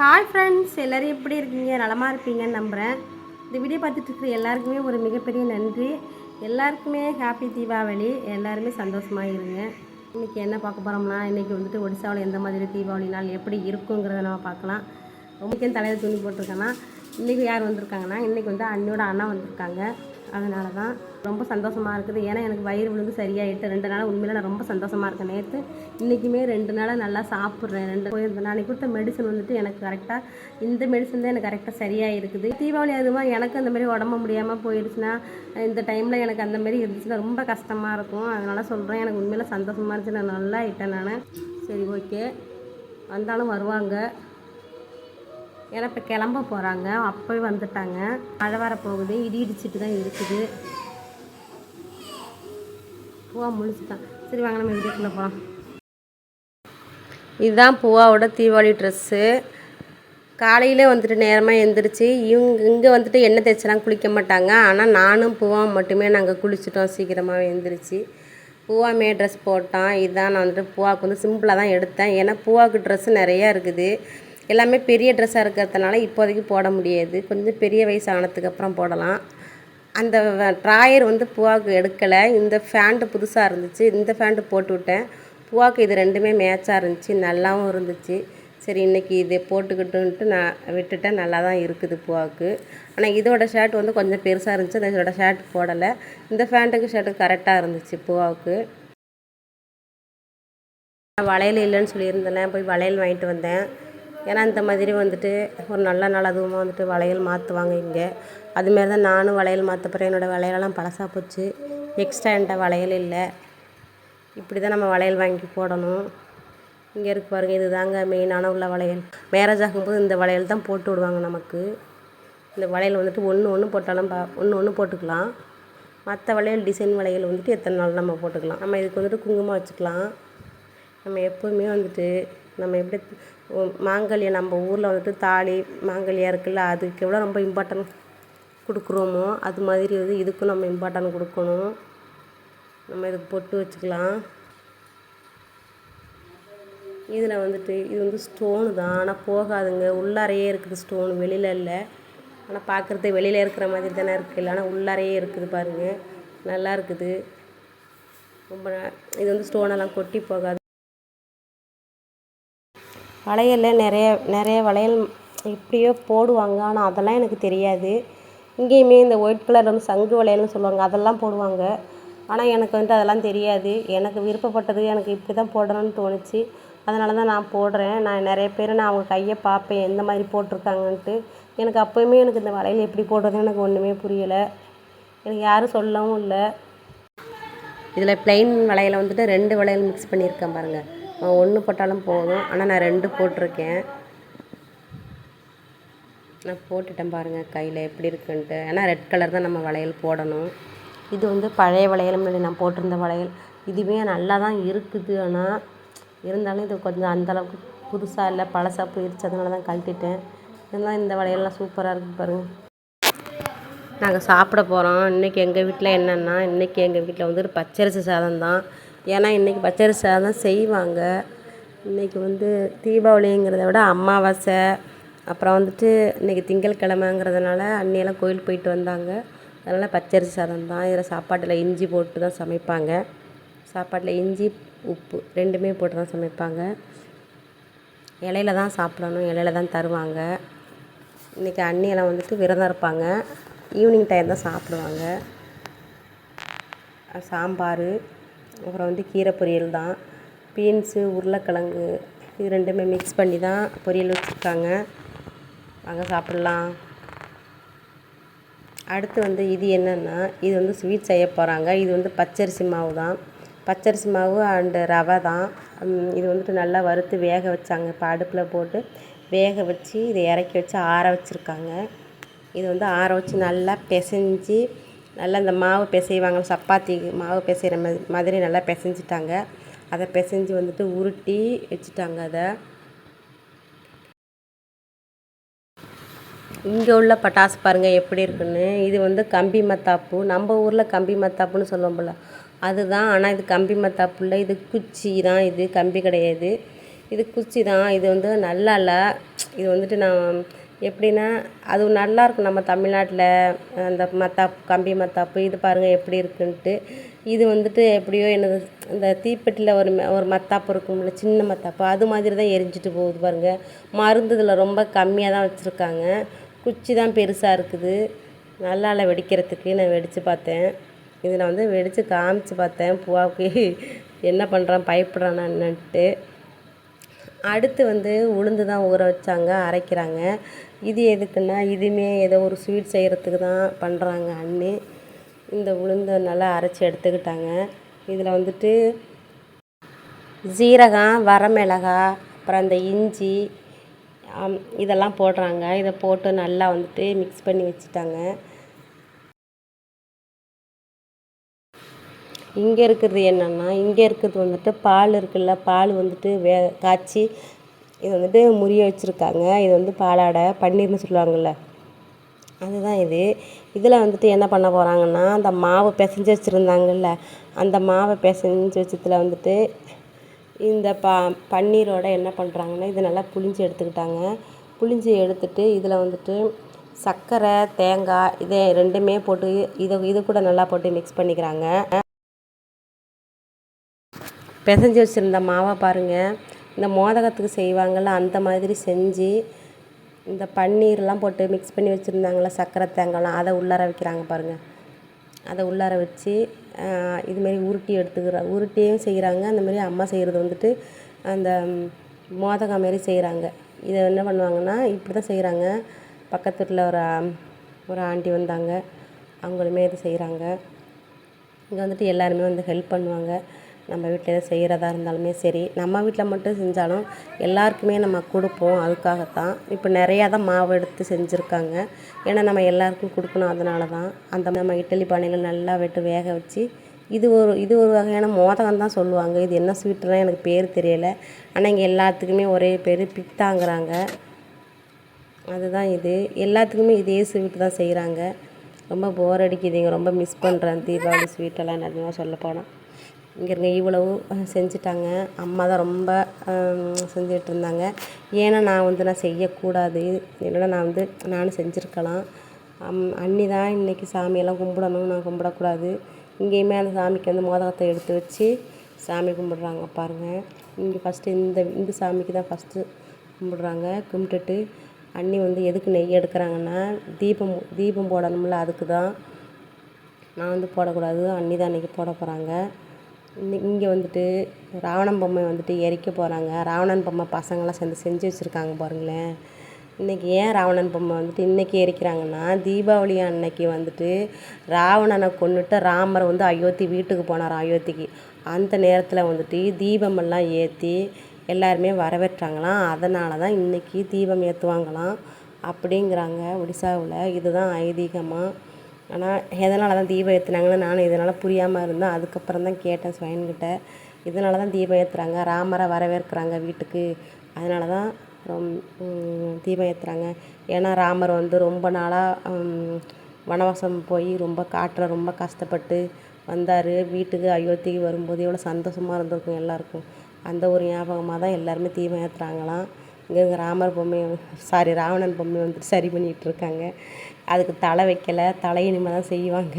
Hi friends எல்லோரும் எப்படி இருக்கீங்க? நலமாக இருப்பீங்கன்னு நம்புகிறேன் இந்த வீடியோ பார்த்துட்டு இருக்கிற எல்லாருக்குமே ஒரு மிகப்பெரிய நன்றி. எல்லாருக்குமே ஹாப்பி தீபாவளி. எல்லாருமே சந்தோஷமாக இருங்க. இன்றைக்கி என்ன பார்க்க போகிறோம்னா இன்றைக்கி வந்துட்டு ஒடிசாவில் எந்த மாதிரி தீபாவளி நாள் எப்படி இருக்குங்கிறத நம்ம பார்க்கலாம். ரொம்பக்கும் தலையில் துணி போட்டிருக்கேன்னா இன்றைக்கி யார் வந்திருக்காங்கன்னா இன்றைக்கி வந்து அண்ணியோட அண்ணா வந்திருக்காங்க. அதனால தான் ரொம்ப சந்தோஷமாக இருக்குது. ஏன்னா எனக்கு வயிறு விழுந்து சரியாயிட்டு ரெண்டு நாள் உண்மையில நான் ரொம்ப சந்தோஷமாக இருக்கேன். நேற்று இன்றைக்குமே ரெண்டு நாளாக நல்லா சாப்பிட்றேன். ரெண்டு போயிருந்தேன் நான் கொடுத்த மெடிசன் வந்துட்டு எனக்கு கரெக்டாக இந்த மெடிசன் தான் எனக்கு கரெக்டாக சரியாக இருக்குது தீபாவளி அதுமா எனக்கு அந்த மாதிரி உடம்பு முடியாமல் போயிடுச்சுன்னா இந்த டைமில் எனக்கு அந்த மாதிரி இருந்துச்சுன்னா ரொம்ப கஷ்டமாக இருக்கும். அதனால் சொல்கிறேன் எனக்கு உண்மையில சந்தோஷமாக இருந்துச்சு. நான் நல்லா ஆகிட்டேன் நான். சரி ஓகே வந்தாலும் வருவாங்க. ஏன்னா இப்போ கிளம்ப போகிறாங்க அப்போவே வந்துட்டாங்க. மழை வர போகுது. இடி இடிச்சிட்டு தான் இருக்குது. பூவா முழிச்சுட்டான் சரி வாங்க நம்ம வீட்டுக்குள்ளே போகலாம் இதுதான் பூவாவோட தீபாவளி ட்ரெஸ்ஸு. காலையிலே வந்துட்டு நேரமாக எழுந்திரிச்சு இவங்க இங்கே வந்துட்டு எண்ணெய் தேய்ச்சலாம் குளிக்க மாட்டாங்க. ஆனால் நானும் பூவாவும் மட்டுமே நாங்கள் குளிச்சிட்டோம் சீக்கிரமாக எழுந்திரிச்சு பூவாமே ட்ரெஸ் போட்டோம் இதுதான் நான் வந்துட்டு பூவாவுக்கு வந்து சிம்பிளாக தான் எடுத்தேன். ஏன்னா பூவாவுக்கு ட்ரெஸ்ஸு நிறையா இருக்குது. எல்லாமே பெரிய ட்ரெஸ்ஸாக இருக்கிறதுனால இப்போதைக்கு போட முடியாது. கொஞ்சம் பெரிய வயசு ஆனதுக்கு அப்புறம் போடலாம். அந்த ட்ராயர் வந்து பூவாக்கு எடுக்கலை. இந்த ஃபேண்ட்டு புதுசாக இருந்துச்சு. இந்த ஃபேண்ட்டு போட்டு விட்டேன். பூவாக்கு இது ரெண்டுமே மேட்சாக இருந்துச்சு. நல்லாவும் இருந்துச்சு. சரி இன்றைக்கி இதை போட்டுக்கிட்டுன்ட்டு நான் விட்டுட்டேன். நல்லா தான் இருக்குது பூவாக்கு. ஆனால் இதோட ஷர்ட் வந்து கொஞ்சம் பெருசாக இருந்துச்சு. அந்த இதோட ஷர்ட் போடலை. இந்த ஃபேண்ட்டுக்கு ஷர்ட்டு கரெக்டாக இருந்துச்சு பூவாவுக்கு வளையல் இல்லைன்னு சொல்லியிருந்தேன். போய் வளையல் வாங்கிட்டு வந்தேன். ஏன்னா இந்த மாதிரி வந்துட்டு ஒரு நல்ல நாள் அதுவும் வந்துட்டு வளையல் மாற்றுவாங்க இங்கே. அதுமாரி தான் நானும் வளையல் மாற்ற போகிறேன் என்னோடய வளையலெல்லாம் பழசாக போச்சு. எக்ஸ்ட்ரா என்கிட்ட வளையல் இல்லை. இப்படி தான் நம்ம வளையல் வாங்கி போடணும். இங்கே இருக்கு பாருங்க இது தாங்க மெயினான உள்ள வளையல். மேரேஜ் ஆகும்போது இந்த வளையல் தான் போட்டு விடுவாங்க நமக்கு. இந்த வளையல் வந்துட்டு ஒன்று ஒன்று போட்டாலும் பா ஒன்று ஒன்று போட்டுக்கலாம். மற்ற வளையல் டிசைன் வளையல் வந்துட்டு எத்தனை நாள் நம்ம போட்டுக்கலாம். நம்ம இதுக்கு வந்துட்டு குங்குமம் வச்சுக்கலாம். நம்ம எப்போவுமே வந்துட்டு நம்ம எப்படி மாங்கல்யம் நம்ம ஊரில் வந்துட்டு தாலி மாங்கல்யம் இருக்குல்ல அதுக்கு எவ்வளோ ரொம்ப இம்பார்ட்டன்ட் கொடுக்குறோமோ அது மாதிரி வந்து இதுக்கும் நம்ம இம்பார்ட்டன்ட் கொடுக்கணும். நம்ம இதுக்கு பொட்டு வச்சுக்கலாம். இதில் வந்துட்டு இது வந்து ஸ்டோனு தான். ஆனால் போகாதுங்க. உள்ளாரையே இருக்குது ஸ்டோன் வெளியில் இல்லை. ஆனால் பார்க்குறது வெளியில் இருக்கிற மாதிரி தானே இருக்குது ஆனால் உள்ளாரையே இருக்குது பாருங்கள் நல்லா இருக்குது. ரொம்ப இது வந்து ஸ்டோனெல்லாம் கொட்டி போகாது. வளையலில் நிறைய நிறைய வளையல் எப்படியோ போடுவாங்க. ஆனால் அதெல்லாம் எனக்கு தெரியாது. இங்கேயுமே இந்த ஒயிட் கலர் வந்து சங்கு வளையல்னு சொல்லுவாங்க. அதெல்லாம் போடுவாங்க. ஆனால் எனக்கு வந்துட்டு அதெல்லாம் தெரியாது. எனக்கு விருப்பப்பட்டது எனக்கு இப்படி தான் போடணும்னு தோணுச்சு. அதனால தான் நான் போடுறேன். நான் நிறைய பேர் நான் அவங்க கையை பார்ப்பேன். எந்த மாதிரி போட்டிருக்காங்கன்ட்டு. எனக்கு அப்போயுமே எனக்கு இந்த வளையல் எப்படி போடுறதுன்னு எனக்கு ஒன்றுமே புரியலை. எனக்கு யாரும் சொல்லவும் இல்லை. இதில் ப்ளைன் வளையலை வந்துட்டு ரெண்டு வளையல் மிக்ஸ் பண்ணியிருக்கேன் பாருங்கள் ஒன்று போட்டாலும் போதும். ஆனால் நான் ரெண்டு போட்டிருக்கேன். நான் போட்டுட்டேன் பாருங்கள் கையில் எப்படி இருக்குன்ட்டு. ஏன்னா ரெட் கலர் தான் நம்ம வளையல் போடணும். இது வந்து பழைய வளையல் முன்னாடி நான் போட்டிருந்த வளையல். இதுவே நல்லா தான் இருக்குது. ஆனால் இருந்தாலும் இது கொஞ்சம் அந்தளவுக்கு புதுசாக இல்லை பழசாக போயிடுச்சு அதனால தான் கழட்டிட்டேன். இருந்தாலும் இந்த வளையல்லாம் சூப்பராக இருக்குது பாருங்கள் நாங்கள் சாப்பிட போகிறோம் இன்றைக்கி எங்கள் வீட்டில் என்னென்னா இன்றைக்கி எங்கள் வீட்டில் வந்து ஒரு பச்சரிசி சாதம் தான் ஏன்னா இன்றைக்கி பச்சரிசி சாதம் செய்வாங்க. இன்றைக்கி வந்து தீபாவளிங்கிறத விட அமாவாசை அப்புறம் வந்துட்டு இன்றைக்கி திங்கட்கிழமைங்கிறதுனால அன்னியெல்லாம் கோயில் போயிட்டு வந்தாங்க. அதனால் பச்சரிசி சாதம் தான். இதில் சாப்பாட்டில் இஞ்சி போட்டு தான் சமைப்பாங்க. சாப்பாட்டில் இஞ்சி உப்பு ரெண்டுமே போட்டு தான் சமைப்பாங்க. இலையில தான் சாப்பிடணும். இலையில தான் தருவாங்க. இன்றைக்கி அண்ணியெல்லாம் வந்துட்டு விரதம் இருப்பாங்க. ஈவினிங் டைம் தான் சாப்பிடுவாங்க. சாம்பார் அப்புறம் வந்து கீரை பொரியல் தான். பீன்ஸு உருளைக்கிழங்கு இது ரெண்டுமே மிக்ஸ் பண்ணி தான் பொரியல் வச்சுருக்காங்க. வாங்க சாப்பிட்லாம். அடுத்து வந்து இது என்னென்னா இது வந்து ஸ்வீட் செய்ய போகிறாங்க இது வந்து பச்சரிசி மாவு தான். பச்சரிசி மாவு அண்டு ரவை தான். இது வந்துட்டு நல்லா வறுத்து வேக வச்சாங்க. இப்போ அடுப்பில் போட்டு வேக வச்சு இதை இறக்கி வச்சு ஆற வச்சுருக்காங்க. இது வந்து ஆற வச்சு நல்லா பிசைஞ்சி நல்லா இந்த மாவு பிசைவாங்க. சப்பாத்தி மாவு பிசைகிற மாதிரி நல்லா பிசைஞ்சிட்டாங்க. அதை பிசைஞ்சு வந்துட்டு உருட்டி வச்சுட்டாங்க அதை. இங்கே உள்ள பட்டாசு பாருங்கள் எப்படி இருக்குன்னு. இது வந்து கம்பி மத்தாப்பு. நம்ம ஊரில் கம்பி மத்தாப்புன்னு சொல்லுவோம் போல். அதுதான். ஆனால் இது கம்பி மத்தாப்பு இல்லை. இது குச்சி தான் இது. கம்பி கிடையாது. இது குச்சி தான். இது வந்து நல்லா இல்லை இது வந்துட்டு நான் எப்படின்னா அது நல்லாயிருக்கும் நம்ம தமிழ்நாட்டில் அந்த மத்தாப்பு கம்பி மத்தாப்பு இது பாருங்கள் எப்படி இருக்குன்ட்டு. இது வந்துட்டு எப்படியோ என்னது இந்த தீப்பெட்டியில் ஒரு ம- ஒரு மத்தாப்பு இருக்கும்ல சின்ன மத்தாப்பு அது மாதிரி தான் எரிஞ்சிட்டு போகுது பாருங்கள் மருந்து இதில் ரொம்ப கம்மியாக தான் வச்சுருக்காங்க. குச்சி தான் பெருசாக இருக்குது. நல்லா இல்லை வெடிக்கிறதுக்கு நான் வெடித்து பார்த்தேன். இது நான் வந்து வெடித்து காமிச்சு பார்த்தேன் பூவாவுக்கு என்ன பண்ணுறான் பயப்படுறானா என்னன்ட்டு. அடுத்து வந்து உளுந்து தான் ஊற வச்சாங்க அரைக்கிறாங்க. இது எதுக்குன்னா இதுவுமே ஏதோ ஒரு ஸ்வீட் செய்கிறதுக்கு தான் பண்ணுறாங்க அண்ணி. இந்த உளுந்தை நல்லா அரைச்சி எடுத்துக்கிட்டாங்க. இதில் வந்துட்டு ஜீரகம் வரமிளகா அப்புறம் அந்த இஞ்சி இதெல்லாம் போடுறாங்க. இதை போட்டு நல்லா வந்துட்டு மிக்ஸ் பண்ணி வச்சுட்டாங்க. இங்கே இருக்கிறது என்னென்னா இங்கே இருக்கிறது வந்துட்டு பால் இருக்குல்ல பால் வந்துட்டு வே காய்ச்சி இது வந்துட்டு முறிய வச்சுருக்காங்க. இது வந்து பாலாடை பன்னீர்னு சொல்லுவாங்கள்ல அதுதான் இது. இதில் வந்துட்டு என்ன பண்ண போகிறாங்கன்னா அந்த மாவு பிசைஞ்சு வச்சுருந்தாங்கல்ல அந்த மாவை பிசைஞ்சு வச்சதில் வந்துட்டு இந்த ப பன்னீரோட என்ன பண்ணுறாங்கன்னா இதை நல்லா புளிஞ்சு எடுத்துக்கிட்டாங்க. புளிஞ்சு எடுத்துட்டு இதில் வந்துட்டு சர்க்கரை தேங்காய் இதை ரெண்டுமே போட்டு இதை இது கூட நல்லா போட்டு மிக்ஸ் பண்ணிக்கிறாங்க. பிசைஞ்சு வச்சுருந்த மாவை பாருங்கள் இந்த மோதகத்துக்கு செய்வாங்கள்ல அந்த மாதிரி செஞ்சு இந்த பன்னீர்லாம் போட்டு மிக்ஸ் பண்ணி வச்சுருந்தாங்களே சர்க்கரை தேங்காய்லாம் அதை உள்ளார வைக்கிறாங்க பாருங்கள் அதை உள்ளார வச்சு இதுமாரி உருட்டி எடுத்துக்கிற உருட்டியும் செய்கிறாங்க அந்தமாரி அம்மா செய்கிறது வந்துட்டு அந்த மோதகம் மாரி செய்கிறாங்க இதை என்ன பண்ணுவாங்கன்னா இப்படி தான் செய்கிறாங்க பக்கத்து வீட்டில் ஒரு ஒரு ஆண்டி வந்தாங்க. அவங்களுமே இதை செய்கிறாங்க இங்கே வந்துட்டு எல்லாருமே வந்து ஹெல்ப் பண்ணுவாங்க. நம்ம வீட்டில் எதாவது செய்கிறதா இருந்தாலுமே சரி நம்ம வீட்டில் மட்டும் செஞ்சாலும் எல்லாருக்குமே நம்ம கொடுப்போம் அதுக்காகத்தான். இப்போ நிறையா தான் மாவு எடுத்து செஞ்சுருக்காங்க. ஏன்னா நம்ம எல்லாருக்கும் கொடுக்கணும் அதனால தான். அந்த நம்ம இட்லி பானைகள் நல்லா விட்டு வேக வச்சு இது ஒரு இது ஒரு வகையான மோதகம் தான் சொல்லுவாங்க. இது என்ன ஸ்வீட்டுலாம் எனக்கு பேர் தெரியலை. ஆனால் இங்கே எல்லாத்துக்குமே ஒரே பேர் பித்தாங்கிறாங்க. அதுதான் இது. எல்லாத்துக்குமே இதே ஸ்வீட்டு தான் செய்கிறாங்க ரொம்ப போர் அடிக்குதுங்க ரொம்ப மிஸ் பண்ணுறேன் தீபாவளி ஸ்வீட்டெல்லாம் நிறையா சொல்ல போனால் இங்கே இருங்க இவ்வளவு செஞ்சுட்டாங்க. அம்மா தான் ரொம்ப செஞ்சுட்டு இருந்தாங்க. ஏன்னா நான் வந்து நான் செய்யக்கூடாது. இல்லைன்னா நான் வந்து நானும் செஞ்சுருக்கலாம். அம் அண்ணி தான் இன்றைக்கி சாமியெல்லாம் கும்பிடணும் நான் கும்பிடக்கூடாது. இங்கேயுமே அந்த சாமிக்கு வந்து மோதகத்தை எடுத்து வச்சு சாமி கும்பிடுறாங்க பாருங்கள் இங்கே ஃபஸ்ட்டு இந்த இந்த சாமிக்கு தான் ஃபஸ்ட்டு கும்பிடுறாங்க கும்பிட்டுட்டு அண்ணி வந்து எதுக்கு நெய் எடுக்கிறாங்கன்னா தீபம் தீபம் போடணும்ல அதுக்கு தான். நான் வந்து போடக்கூடாது. அண்ணி தான் அன்றைக்கி போட போகிறாங்க இங்கே வந்துட்டு ராவணன் பொம்மை வந்துட்டு எரிக்க போகிறாங்க ராவணன் பொம்மை பசங்களாம் சேர்ந்து செஞ்சு வச்சுருக்காங்க பாருங்களேன். இன்றைக்கி ஏன் ராவணன் பொம்மை வந்துட்டு இன்றைக்கி எரிக்கிறாங்கன்னா தீபாவளி அன்னைக்கு வந்துட்டு ராவணனை கொண்டுட்டு ராமர் வந்து அயோத்தி வீட்டுக்கு போனார் அயோத்திக்கு. அந்த நேரத்தில் வந்துட்டு தீபமெல்லாம் ஏற்றி எல்லாருமே வரவேற்றாங்களாம். அதனால தான் இன்றைக்கி தீபம் ஏற்றுவாங்களாம் அப்படிங்கிறாங்க ஒடிசாவில். இதுதான் ஐதீகமாக ஆனால் எதனால தான் தீபம் ஏற்றுனாங்கன்னு நானும் இதனால் புரியாமல் இருந்தேன். அதுக்கப்புறம் தான் கேட்டேன் ஸ்வயன்கிட்ட இதனால தான் தீபம் ஏற்றுறாங்க ராமரை வரவேற்கிறாங்க வீட்டுக்கு. அதனால தான் ரொம் தீபம் ஏற்றுறாங்க ஏன்னா ராமர் வந்து ரொம்ப நாளாக வனவாசம் போய் ரொம்ப காட்டில் ரொம்ப கஷ்டப்பட்டு வந்தார். வீட்டுக்கு அயோத்திக்கு வரும்போது எவ்வளோ சந்தோஷமாக இருந்திருக்கும் எல்லாருக்கும். அந்த ஒரு ஞாபகமாக தான் எல்லாருமே தீபம் ஏற்றுறாங்களாம் இங்கே இங்கே ராமர் பொம்மை சாரி ராவணன் பொம்மை வந்துட்டு சரி பண்ணிகிட்டு இருக்காங்க. அதுக்கு தலை வைக்கலை தலையை இனிமே தான் செய்வாங்க.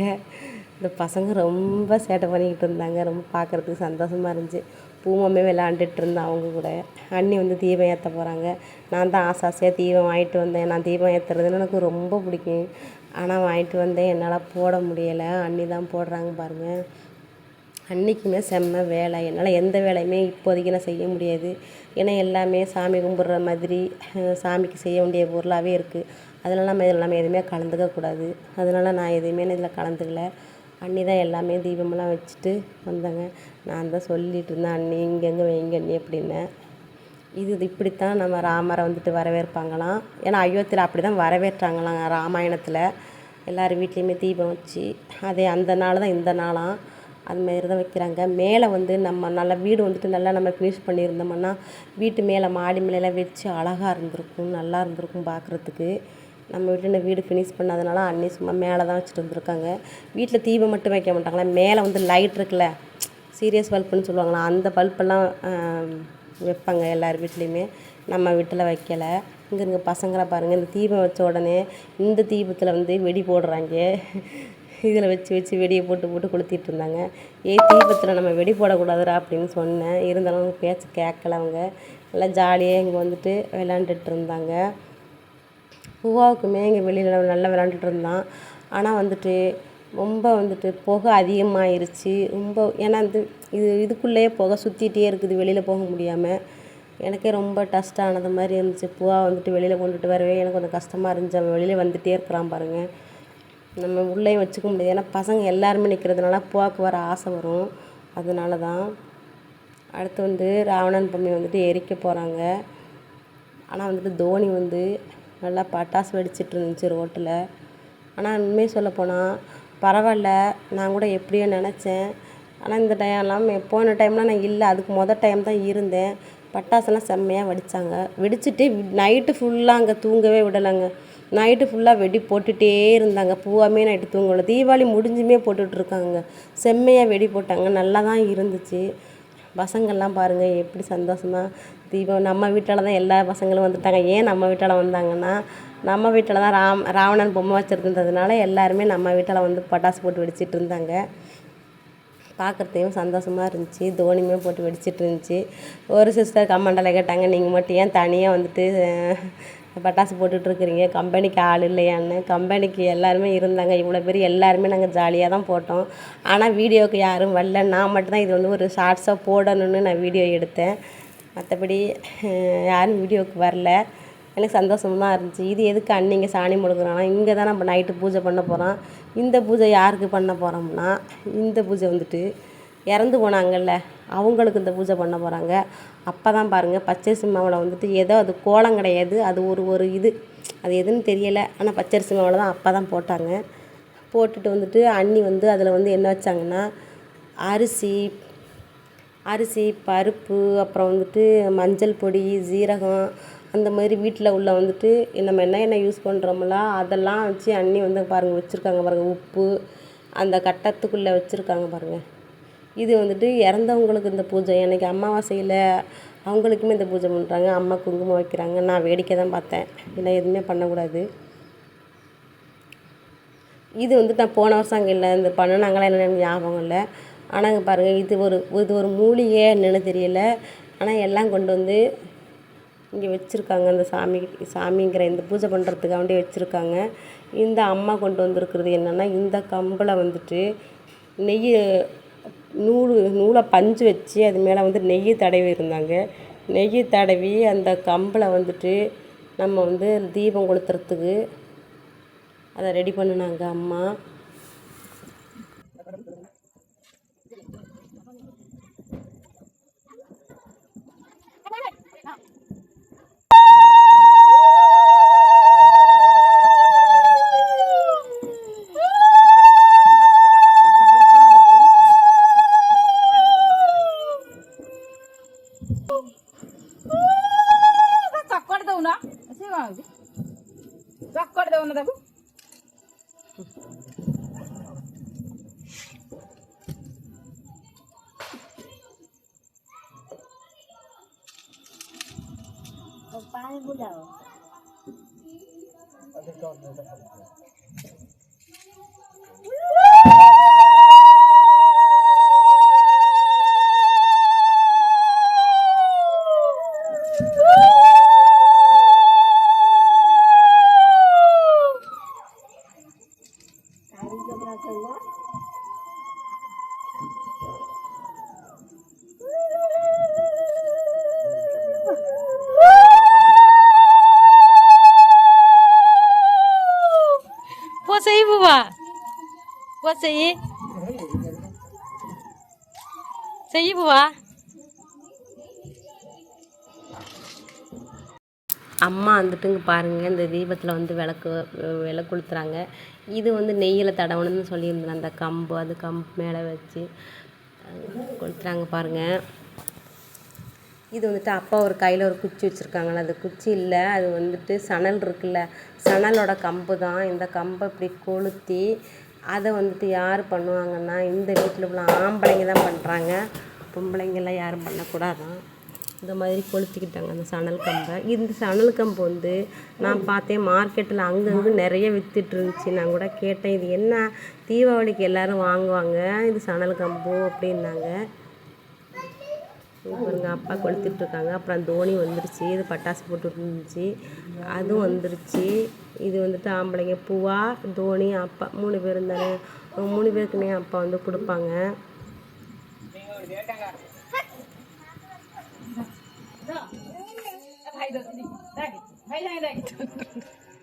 இந்த பசங்க ரொம்ப சேட்டை பண்ணிக்கிட்டு இருந்தாங்க. ரொம்ப பார்க்குறதுக்கு சந்தோஷமாக இருந்துச்சு. பூமாமே விளாண்டுட்டு இருந்தேன் அவங்க கூட. அண்ணி வந்து தீபம் ஏற்ற போகிறாங்க நான் தான் ஆசை ஆசையாக தீபம் வாங்கிட்டு வந்தேன். நான் தீபம் ஏற்றுறதுன்னு எனக்கு ரொம்ப பிடிக்கும். ஆனால் வாங்கிட்டு வந்தேன். என்னால் போட முடியலை. அண்ணி தான் போடுறாங்க பாருங்கள் அன்றைக்குமே செம்ம வேலை. என்னால் எந்த வேலையுமே இப்போதைக்கு நான் செய்ய முடியாது. ஏன்னா எல்லாமே சாமி கும்பிட்ற மாதிரி சாமிக்கு செய்ய வேண்டிய பொருளாகவே இருக்குது அதனால நம்ம இதில் நம்ம எதுவுமே கலந்துக்கக்கூடாது அதனால் அதனால நான் எதுவுமே இதில் கலந்துக்கல. அண்ணி தான் எல்லாமே தீபமெல்லாம் வச்சுட்டு வந்தாங்க. நான் தான் சொல்லிட்டு இருந்தேன் அண்ணி இங்கெங்கே வைங்க அண்ணி அப்படின்னேன் இது இது இப்படித்தான் நம்ம ராமரை வந்துட்டு வரவேற்பாங்களாம். ஏன்னா அயோத்தியில் அப்படி தான் வரவேற்றாங்களாம் ராமாயணத்தில். எல்லார் வீட்லேயுமே தீபம் வச்சு அதே அந்த நாள் தான் இந்த நாளாம். அதுமாரி தான் வைக்கிறாங்க. மேலே வந்து நம்ம நல்லா வீடு வந்துட்டு நல்லா நம்ம ஃபினிஷ் பண்ணியிருந்தோம்னா வீட்டு மேலே மாடி மேலெலாம் வச்சு அழகாக இருந்திருக்கும் நல்லா இருந்திருக்கும் பார்க்குறதுக்கு நம்ம வீட்டில் வீடு ஃபினிஷ் பண்ணாதனால அண்ணி சும்மா மேலே தான் வச்சுட்டு வந்திருக்காங்க. வீட்டில் தீபம் மட்டும் வைக்க மாட்டாங்களா? மேலே வந்து லைட் இருக்குல்ல? சீரியஸ் பல்புன்னு சொல்லுவாங்களா? அந்த பல்பெல்லாம் வைப்பாங்க எல்லார் வீட்லேயுமே. நம்ம வீட்டில் வைக்கலை. இங்கே இருக்க பசங்களை பாருங்கள் இந்த தீபம் வச்ச உடனே இந்த தீபத்தில் வந்து வெடி போடுறாங்க. இதில் வச்சு வச்சு வெடியை போட்டு போட்டு கொளுத்திட்டு இருந்தாங்க. ஏ தீபத்தில் நம்ம வெடி போடக்கூடாதுடா அப்படின்னு சொன்னேன். இருந்தாலும் அவங்க பேச்சு கேட்கல அவங்க. நல்லா ஜாலியாக இங்கே வந்துட்டு விளாண்டுட்டு இருந்தாங்க. பூவாவுக்குமே இங்கே வெளியில் நல்லா விளாண்டுட்டு இருந்தான். ஆனால் வந்துட்டு ரொம்ப வந்துட்டு புகை அதிகமாகிருச்சு ரொம்ப ஏன்னா வந்து இது இதுக்குள்ளேயே புகை சுற்றிட்டே இருக்குது வெளியில் போக முடியாமல் எனக்கே ரொம்ப டஸ்ட்டானது மாதிரி இருந்துச்சு. பூவா வந்துட்டு வெளியில் கொண்டுட்டு வரவே எனக்கு கொஞ்சம் கஷ்டமாக இருந்துச்சு. அவன் வெளியில் வந்துகிட்டே இருக்கிறான் பாருங்கள் நம்ம உள்ளேயும் வச்சுக்க முடியாது. ஏன்னா பசங்க எல்லாருமே நிற்கிறதுனால பூவாக்கு வர ஆசை வரும். அதனால தான் அடுத்து வந்து ராவணன் பொம்மை வந்துட்டு எரிக்க போகிறாங்க ஆனால் வந்துட்டு தோனி வந்து நல்லா பட்டாசு வெடிச்சிட்டு இருந்துச்சு ரோட்டில். ஆனால் உண்மையை சொல்லப்போனால் பரவாயில்ல. நான் கூட எப்படியோ நினச்சேன். ஆனால் இந்த டைம்லாம் போன டைம்லாம் நான் இல்லை. அதுக்கு மொதல் டைம் தான் இருந்தேன். பட்டாசுலாம் செம்மையாக வெடித்தாங்க வெடிச்சிட்டு நைட்டு ஃபுல்லாக அங்கே தூங்கவே விடலைங்க. நைட்டு ஃபுல்லாக வெடி போட்டுகிட்டே இருந்தாங்க. பூவாமே நைட்டு தூங்கல. தீபாவளி முடிஞ்சுமே போட்டுட்ருக்காங்க. செம்மையாக வெடி போட்டாங்க. நல்லா தான் இருந்துச்சு. பசங்கள்லாம் பாருங்கள் எப்படி சந்தோஷமாக தீபம் நம்ம வீட்டால் தான் எல்லா பசங்களும் வந்துட்டாங்க. ஏன் நம்ம வீட்டால் வந்தாங்கன்னா நம்ம வீட்டில் தான் ராம் ராவணன் பொம்மை வச்சுருந்ததுனால எல்லாருமே நம்ம வீட்டில் வந்து பட்டாசு போட்டு வெடிச்சிட்டு இருந்தாங்க. பார்க்குறதையும் சந்தோஷமாக இருந்துச்சு. தோனியுமே போட்டு வெடிச்சிட்டு இருந்துச்சு. ஒரு சிஸ்டர் கமெண்டில் கேட்டாங்க நீங்கள் மட்டும் ஏன் தனியாக வந்துட்டு பட்டாசு போட்டுட்ருக்குறீங்க கம்பெனிக்கு ஆள் இல்லையான்னு. கம்பெனிக்கு எல்லாருமே இருந்தாங்க. இவ்வளோ பேர் எல்லாருமே நாங்கள் ஜாலியாக தான் போட்டோம். ஆனால் வீடியோவுக்கு யாரும் வரல. நான் மட்டும்தான் இது வந்து ஒரு ஷார்ட்ஸாக போடணும்னு நான் வீடியோ எடுத்தேன். மற்றபடி யாரும் வீடியோவுக்கு வரல. எனக்கு சந்தோஷமாக தான் இருந்துச்சு. இது எதுக்கு அன்னைங்க சாணி முடுக்குறாங்கன்னா இங்கே தான் நம்ம நைட்டு பூஜை பண்ண போகிறோம் இந்த பூஜை யாருக்கு பண்ண போகிறோம்னா இந்த பூஜை வந்துட்டு இறந்து போனாங்கல்ல அவங்களுக்கு இந்த பூஜை பண்ண போகிறாங்க அப்போ தான் பாருங்கள் பச்சரிசி மாவில் வந்துட்டு ஏதோ அது கோலம் கிடையாது. அது ஒரு ஒரு இது. அது எதுன்னு தெரியலை. ஆனால் பச்சரிசி மாவில் தான் அப்போ தான் போட்டாங்க. போட்டுட்டு வந்துட்டு அண்ணி வந்து அதில் வந்து என்ன வச்சாங்கன்னா அரிசி அரிசி பருப்பு அப்புறம் வந்துட்டு மஞ்சள் பொடி சீரகம் அந்த மாதிரி வீட்டில் உள்ள வந்துட்டு நம்ம என்ன என்ன யூஸ் பண்ணுறோமுல்லோ அதெல்லாம் வச்சு அண்ணி வந்து பாருங்கள் வச்சுருக்காங்க பாருங்கள் உப்பு அந்த கட்டத்துக்குள்ளே வச்சுருக்காங்க பாருங்கள் இது வந்துட்டு இறந்தவங்களுக்கு இந்த பூஜை. எனக்கு அமாவாசையில் அவங்களுக்குமே இந்த பூஜை பண்ணுறாங்க அம்மா குங்குமம் வைக்கிறாங்க. நான் வேடிக்கை தான் பார்த்தேன். இல்லை எதுவுமே பண்ணக்கூடாது. இது வந்து நான் போன வருஷம் அங்கே இல்லை. இந்த பண்ணினாங்களா என்னென்னு ஞாபகம் இல்லை. ஆனால் இங்கே பாருங்கள் இது ஒரு இது ஒரு மூலிகை என்னென்னு தெரியல. ஆனால் எல்லாம் கொண்டு வந்து இங்கே வச்சுருக்காங்க அந்த சாமி சாமிங்கிற இந்த பூஜை பண்ணுறதுக்காண்டி வச்சுருக்காங்க. இந்த அம்மா கொண்டு வந்திருக்கிறது என்னென்னா இந்த கம்பில் வந்துட்டு நெய் நூல் நூலை பஞ்சு வச்சு அது மேலே வந்து நெய் தடவி இருந்தாங்க. நெய் தடவி அந்த கம்பில் வந்துட்டு நம்ம வந்து தீபம் கொளுத்துறதுக்கு அதை ரெடி பண்ணினாங்க அம்மா. செய் செய்ய. பூவா அம்மா வந்துட்டுங்க பாருங்க பாருங்கள் இந்த தீபத்தில் வந்து விளக்கு விளக்கு கொளுத்துறாங்க. இது வந்து நெய்யில் தடவணும்னு சொல்லியிருந்தேன் அந்த கம்பு அது கம்பு மேலே வச்சு கொளுத்துறாங்க பாருங்கள் இது வந்துட்டு அப்பா ஒரு கையில் ஒரு குச்சி வச்சுருக்காங்களே அது குச்சி இல்லை அது வந்துட்டு சணல் இருக்குல்ல சணலோட கம்பு தான் இந்த கம்பை இப்படி கொளுத்தி அதை வந்துட்டு யார் பண்ணுவாங்கன்னா இந்த வீட்டில் உள்ள ஆம்பளைங்க தான் பண்ணுறாங்க பொம்பளைங்கெல்லாம் யாரும் பண்ணக்கூடாதான். இந்த மாதிரி கொளுத்திக்கிட்டாங்க அந்த சணல் கம்பை. இந்த சணல் கம்பு வந்து நான் பார்த்தேன் மார்க்கெட்டில் அங்கங்கே நிறைய விற்றுட்டு இருந்துச்சு நான் கூட கேட்டேன் இது என்ன? தீபாவளிக்கு எல்லாரும் வாங்குவாங்க இது சணல் கம்பு அப்படின்னாங்க. பாருங்கள் அப்பா கொளுத்துட்டு இருக்காங்க அப்புறம் தோனி வந்துருச்சு இது பட்டாசு போட்டுட்டு இருந்துச்சு அதுவும் வந்துருச்சு இது வந்துட்டு ஆம்பளைங்க பூவா தோனி அப்பா மூணு பேரும் தானே மூணு பேருக்குமே அப்பா வந்து கொடுப்பாங்க Thank you.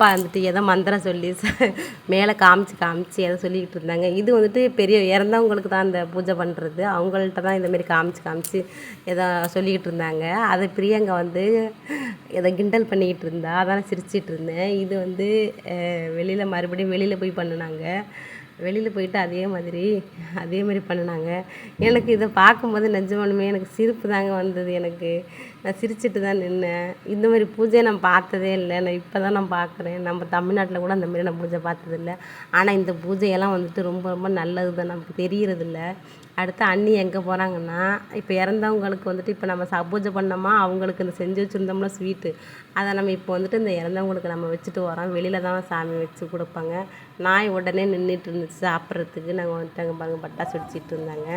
அப்பா வந்துட்டு எதோ மந்திரம் சொல்லி ச- மேலே காமிச்சு காமிச்சு எதை சொல்லிக்கிட்டு இருந்தாங்க. இது வந்துட்டு பெரிய இறந்தவங்களுக்கு தான் இந்த பூஜை பண்ணுறது அவங்கள்ட்ட தான் இந்தமாரி காமிச்சு காமிச்சு ஏதோ சொல்லிக்கிட்டு இருந்தாங்க. அதை பிரியங்கா வந்து ஏதோ கிண்டல் பண்ணிக்கிட்டு இருந்தா. அதான் சிரிச்சிட்டு இருந்தேன். இது வந்து வெளியில் மறுபடியும் வெளியில் போய் பண்ணினாங்க. வெளியில் போயிட்டு அதே மாதிரி அதே மாதிரி பண்ணினாங்க. எனக்கு இதை பார்க்கும்போது நிஜமாலுமே எனக்கு சிரிப்பு தாங்க வந்தது எனக்கு. நான் சிரிச்சிட்டு தான் நின்னேன். இந்த மாதிரி பூஜையை நான் பார்த்ததே இல்லை. நான் இப்போ தான் நான் பார்க்குறேன். நம்ம தமிழ்நாட்டில் கூட அந்த மாதிரி நான் பூஜை பார்த்ததில்ல. ஆனால் இந்த பூஜையெல்லாம் வந்துட்டு ரொம்ப ரொம்ப நல்லது தான் நமக்கு தெரியறதில்ல. அடுத்து அண்ணி எங்கே போகிறாங்கன்னா இப்போ இறந்தவங்களுக்கு வந்துட்டு இப்போ நம்ம ச பூஜை பண்ணோமா அவங்களுக்கு இந்த செஞ்சு வச்சுருந்தோம்னா ஸ்வீட்டு அதை நம்ம இப்போ வந்துட்டு இந்த இறந்தவங்களுக்கு நம்ம வச்சுட்டு வரோம். வெளியில் தான் சாமி வச்சு கொடுப்பாங்க. நாய் உடனே நின்றுட்டு இருந்துச்சு சாப்பிட்றதுக்கு. நாங்கள் வந்துட்டு அங்கே பாருங்க பட்டாசு வச்சுட்டு இருந்தாங்க.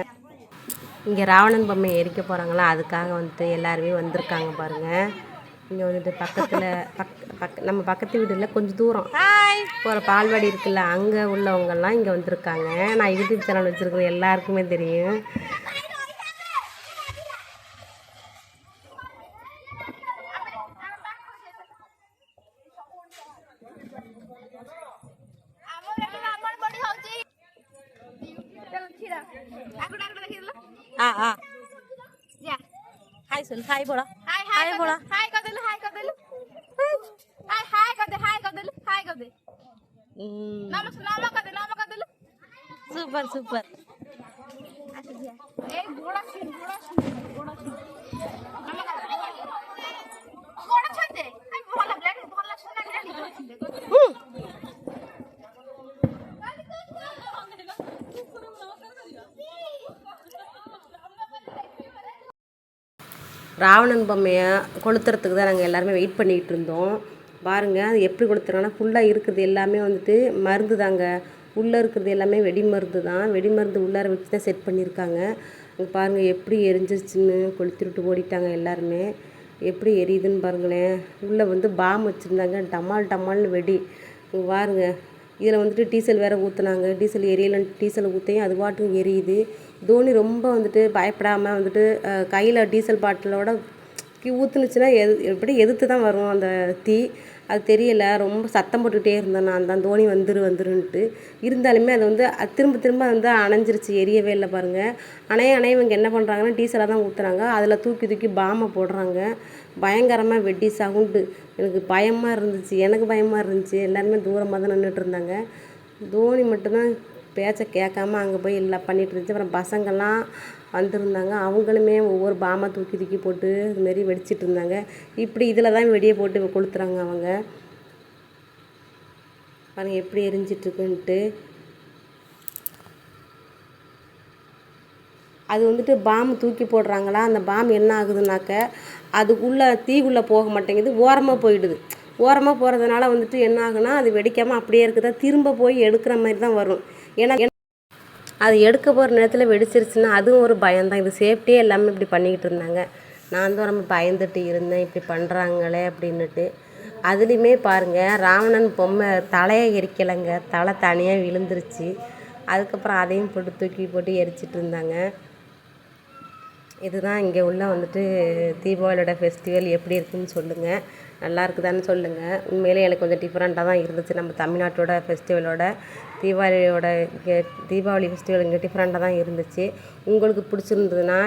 இங்கே ராவணன் பொம்மை எரிக்க போகிறாங்களா அதுக்காக வந்துட்டு எல்லாருமே வந்திருக்காங்க பாருங்கள் இங்கே வந்துட்டு பக்கத்தில் பக் பக் நம்ம பக்கத்து வீட்டில் கொஞ்சம் தூரம். போகிற பால்வாடி இருக்குல்ல அங்கே உள்ளவங்கெல்லாம் இங்கே வந்திருக்காங்க. நான் யூடியூப் சேனல் வச்சுருக்கிறேன் எல்லாருக்குமே தெரியும். ஆ ஆ. ஹாய் சொல்லு. ஹாய் போடா. ராவணன் பொம்மையை கொளுத்துறதுக்கு தான் நாங்கள் எல்லாருமே வெயிட் பண்ணிக்கிட்டு இருந்தோம். பாருங்கள் அது எப்படி கொளுத்துறாங்கன்னா ஃபுல்லாக இருக்கிறது எல்லாமே வந்துட்டு மருந்து தாங்க. உள்ளே இருக்கிறது எல்லாமே வெடி மருந்து தான். வெடி மருந்து உள்ளார வச்சு தான் செட் பண்ணியிருக்காங்க. அங்கே பாருங்கள் எப்படி எரிஞ்சிருச்சுன்னு கொளுத்திட்டு ஓடிட்டாங்க எல்லாருமே. எப்படி எரியுதுன்னு பாருங்களேன். உள்ளே வந்து பாம் வச்சுருந்தாங்க. டமால் டமால்னு வெடி. பாருங்கள் பாருங்க இதில் வந்துட்டு டீசல் வேறு ஊற்றுனாங்க டீசல் எரியலன்னு டீசல் ஊற்றையும் அது பாட்டும் எரியுது. தோனி ரொம்ப வந்துட்டு பயப்படாமல் வந்துட்டு கையில் டீசல் பாட்டிலோட ஊற்றுனுச்சுன்னா எது எப்படி எதிர்த்து தான் வரும் அந்த தீ. அது தெரியலை. ரொம்ப சத்தம் போட்டுக்கிட்டே இருந்தேன் நான் தான். தோனி வந்துரு வந்துருன்ட்டு. இருந்தாலுமே அது வந்து திரும்ப திரும்ப வந்து அணைஞ்சிருச்சு. எரியவே இல்லை பாருங்கள் அணைய அணைய இவங்க என்ன பண்ணுறாங்கன்னா டீசலாக தான் ஊற்றுறாங்க அதில் தூக்கி தூக்கி பாமை போடுறாங்க. பயங்கரமாக வெட்டி சவுண்டு. எனக்கு பயமாக இருந்துச்சு. எனக்கு பயமாக இருந்துச்சு. எல்லாருமே தூரமாக தான் நின்றுட்டு இருந்தாங்க. தோனி மட்டும்தான் பேச்சை கேட்காம அங்கே போய் எல்லாம் பண்ணிகிட்டு இருந்துச்சு. அப்புறம் பசங்கள்லாம் வந்திருந்தாங்க. அவங்களுமே ஒவ்வொரு பாமா தூக்கி தூக்கி போட்டு இதுமாரி வெடிச்சிட்டு இருந்தாங்க. இப்படி இதில் தான் வெடியை போட்டு கொளுத்துறாங்க அவங்க. பாருங்கள் எப்படி எரிஞ்சிட்ருக்குன்ட்டு அது வந்துட்டு பாம் தூக்கி போடுறாங்களா? அந்த பாம் என்ன ஆகுதுனாக்க அதுக்குள்ளே தீக்குள்ளே போக மாட்டேங்குது ஓரமாக போயிடுது. ஓரமாக போகிறதுனால வந்துட்டு என்ன ஆகுனா அது வெடிக்காமல் அப்படியே இருக்குதா? திரும்ப போய் எடுக்கிற மாதிரி தான் வரும். ஏன்னா அது எடுக்க போகிற நேரத்தில் வெடிச்சிருச்சுன்னா அதுவும் ஒரு பயம்தான். இது சேஃப்டியே எல்லாமே இப்படி பண்ணிக்கிட்டு இருந்தாங்க. நான் தான் ரொம்ப பயந்துட்டு இருந்தேன். இப்படி பண்ணுறாங்களே அப்படின்னுட்டு. அதுலேயுமே பாருங்கள் ராவணன் பொம்மை தலையை எரிக்கலைங்க. தலை தனியாக விழுந்துருச்சு. அதுக்கப்புறம் அதையும் போட்டு தூக்கி போட்டு எரிச்சிட்டு இருந்தாங்க. இதுதான் இங்கே உள்ள வந்துட்டு தீபாவளியோட ஃபெஸ்டிவல் எப்படி இருக்குன்னு சொல்லுங்கள் நல்லா இருக்குதான்னு சொல்லுங்கள் உண்மையிலே எனக்கு கொஞ்சம் டிஃப்ரெண்ட்டாக தான் இருந்துச்சு. நம்ம தமிழ்நாட்டோட ஃபெஸ்டிவலோட தீபாவளியோட இங்கே தீபாவளி ஃபெஸ்டிவல் இங்கே டிஃப்ரெண்ட்டாக தான் இருந்துச்சு. உங்களுக்கு பிடிச்சிருந்ததுன்னா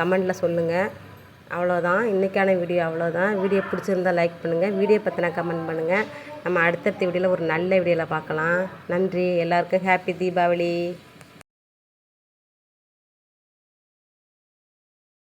கமெண்டில் சொல்லுங்கள் அவ்வளோதான். இன்றைக்கான வீடியோ அவ்வளோதான். வீடியோ பிடிச்சிருந்தா லைக் பண்ணுங்கள் வீடியோ பற்றினா கமெண்ட் பண்ணுங்கள் நம்ம அடுத்தடுத்த வீடியோவில் ஒரு நல்ல வீடியோவில் பார்க்கலாம். நன்றி. எல்லாருக்கும் ஹாப்பி தீபாவளி.